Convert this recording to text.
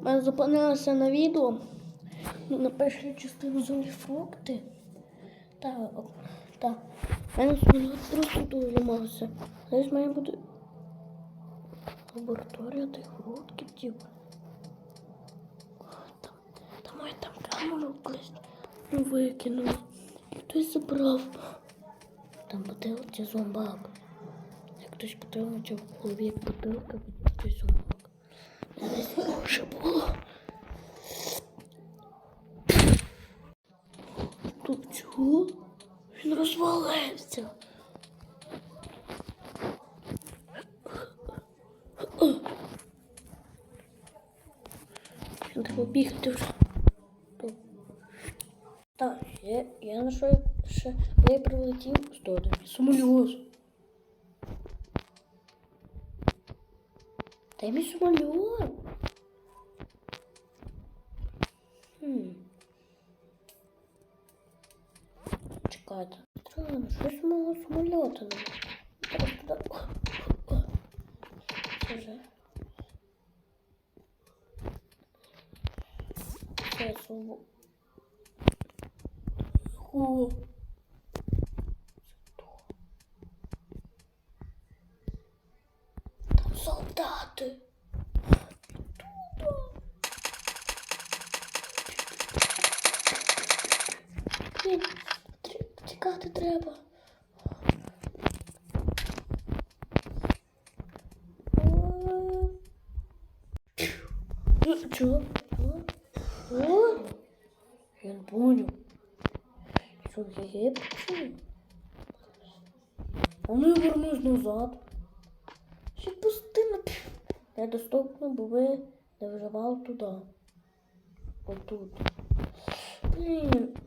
Ми зупинилися на відео. На першу частину взяли фрукти. Так, так. Мене просто дуже ламався. Зараз має бути лабораторія тих фруктів, типу. Там, там має там камеру колись викинули. І хтось забрав. Там бутилці зомбак. Як хтось потримав в голові бутилка, хтось зомбак. Вже було. Тут чого? Він розвалився. Він треба бігти вже. Так, я, я знайшов ще, я прилетів з додому. Самоліт. Дай мій самоліт. Чекайте. Странно, щось мого самоліта немає. О, о. Це вже. Це свобо. Ху. Там солдати. Туда. Блін, тікати треба. Чого? О? Я не понял. Що я почув? А ну я вернусь назад. Ще пустимо. Недоступно, бо ви не вживали туди. Отут. Блін!